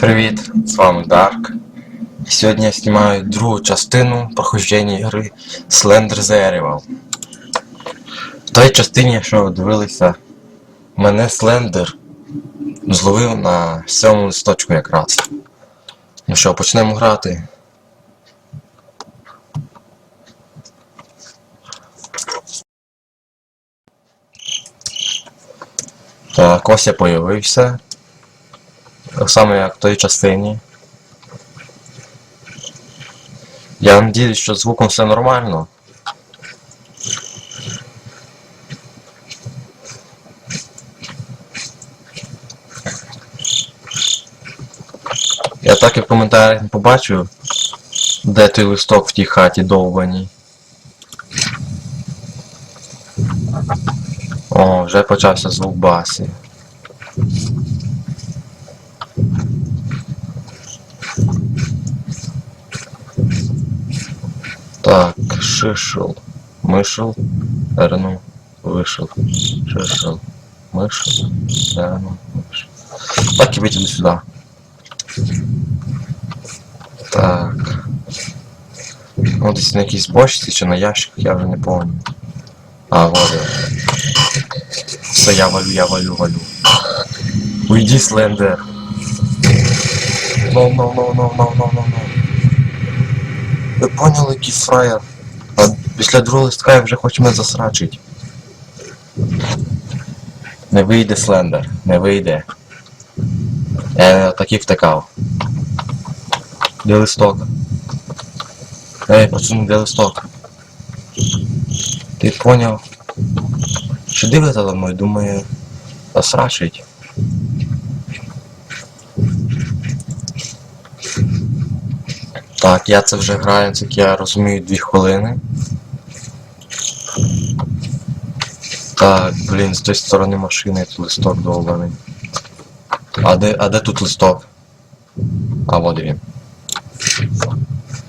Привіт, з вами Дарк. І сьогодні я знімаю другу частину проходження гри Slender Zerival. В той частині, якщо ви дивилися, мене Слендер зловив на сьомому листочку якраз. Ну що, почнемо грати. Так, ось я появився. Так само як в той частині. Я надіюсь, що звуком все нормально. Я так і в коментарях не побачив, де той листок в тій хаті довбаній. О, вже почався звук басі. Так, шишел, мышел, эрнул, вышел, шишел, мышел, эрнул, вышел. Так и выйти сюда. Так. Ну, десь на якійсь бочці чи на ящиках, я вже не помню. А, вот. я. Все, я валю, я валю, валю. Уйди, Слендер. No, no, no, no, no, no, no, no. Ви поняли, фраєр? А після другого листка я вже хоче мене засрачить. Не вийде Слендер, не вийде. Я так і втикав. Де листок? Ей, пацан, де листок? Ти поняв? Що дивиться за мною, думаю, засрачить. Так, я це вже граю, як я розумію, дві хвилини. Так, блін, з тої сторони машини тут листок довбаний. А де, а де тут листок? А, от він.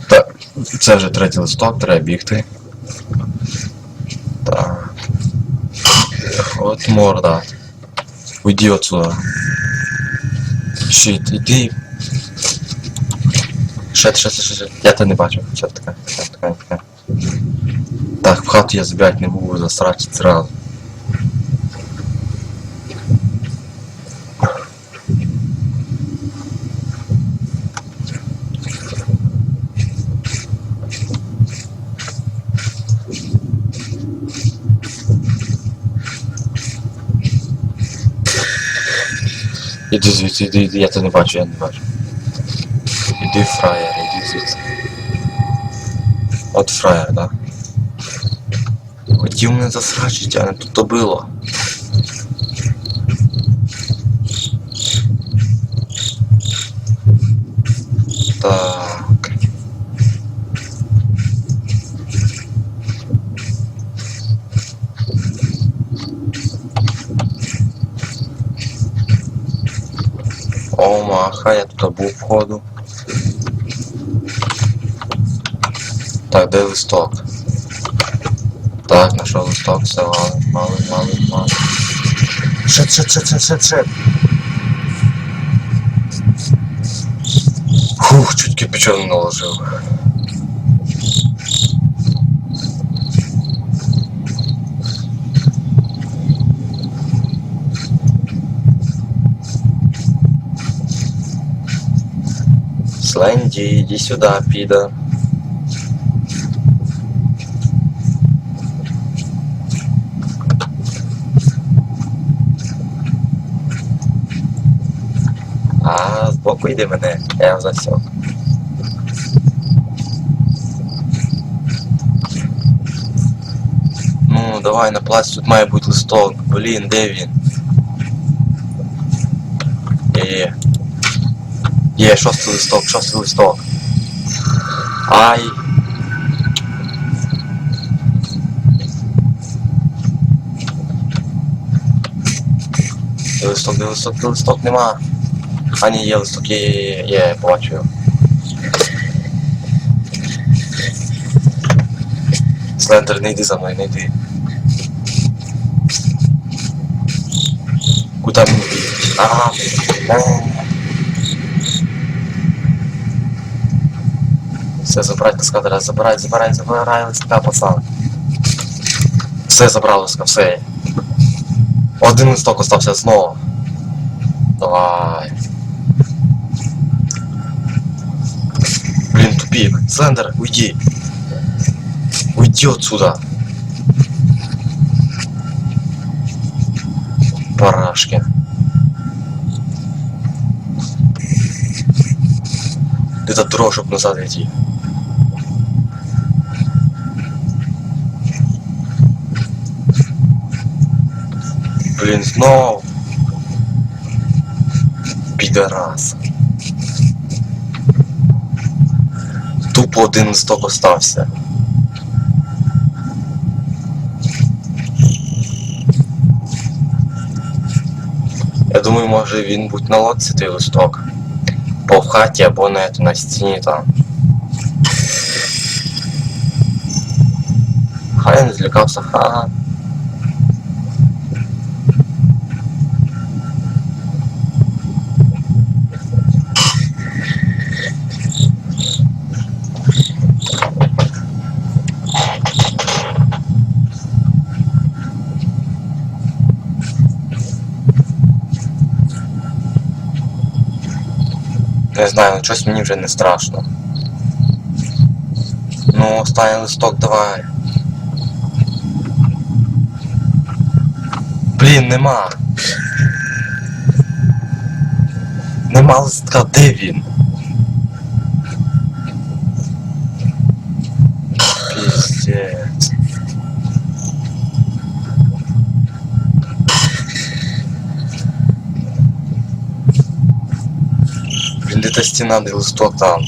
Так, це вже третій листок, треба бігти. Так. От морда. Уйди отсюда. Щит, іди. Ще, ще, ще, ще. Я тебе не бачу. Така, така, така. Так, в хату я забігати не можу, засрати зразу. Іди звідси, іди, іди, я тебе не бачу, я не бачу. Іди фраєр, іди звідси. От фраєр, да? Хотів мене засрачить, а не тут то було. Так. О, маха, я тут був входу. Так, де листок? Так, знайшов листок, все валим, валим, валим, валим. Шит, шит, шит, шит, шит, шит. Фух, чуть кипячок не наложив. Сленді, іди сюди, піда. А, збоку йди мене, я засек. Ну, давай на плац, тут має бути листок. Блін, де він? Є, є. Є, шостий листок, шостий листок. Ай. Де листок, де листок, де листок нема. Ані є листок, є, є, є, я побачу його. Слендер, не йди за мною, не йди. Куда мені? Ага. Все, забрать лиска, зараз забирай, забирай, забирай лиска, пацан. Все забрав лиска, все. Один листок остався знову. Давай. уйди. Слендер, уйди. Уйди отсюда. Парашкин. Где-то назад иди. Блин, снова. Пидорас. Тупо один листок остався. Я думаю, може він будь на лодці той листок. По в хаті або на, на стіні там. Хай не злякався, ха. Не знаю, ну щось мені вже не страшно. Ну, останній листок давай. Блін, нема. Нема листка, де він? Піздець. Блін, де та стіна, де листок там.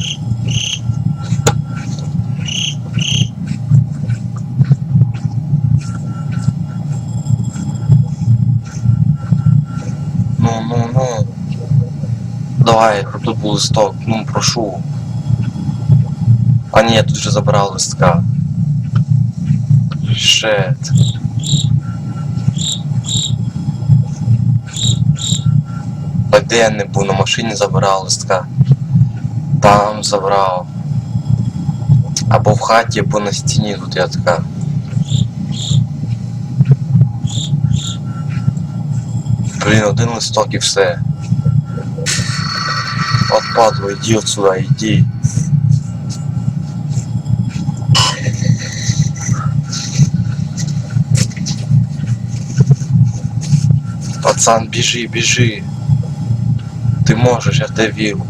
Ну, ну, ну. Давай, щоб тут був листок, ну прошу. А ні, тут вже забрав листка. Шет. А де я не був на машині забирав листка. Там забрав. Або в хаті, або на стіні тут я така. Блін, один листок і все. От падло, іди отсюда, іди. Пацан, біжи, біжи. Ти можеш, я тебе вірю.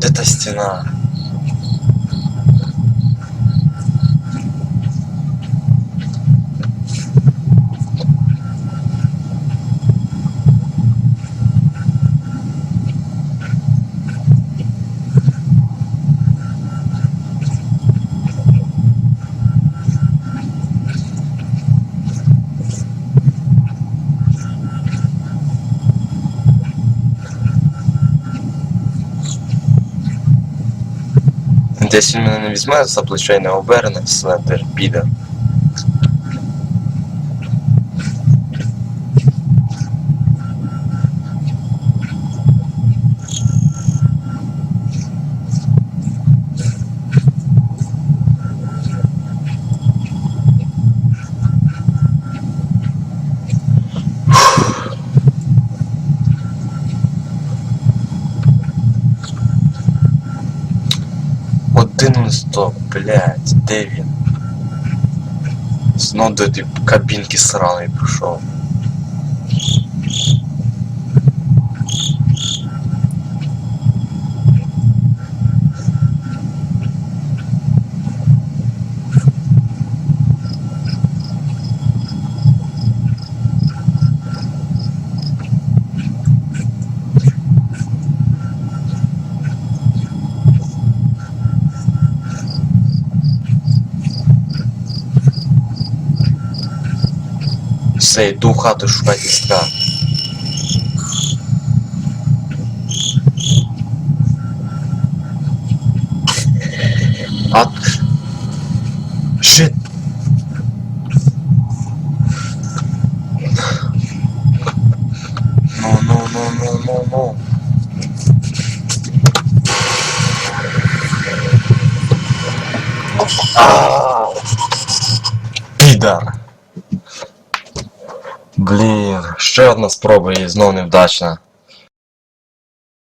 Де та стіна? Десь він мене не візьме за плече і не оберне, слендер, піде. Один блять, де він? Знов до кабінки сраної прийшов. все, иду хату шукать искра. От... Shit. No, no, no, no, no, no. А -а Блін, ще одна спроба і знов невдачна.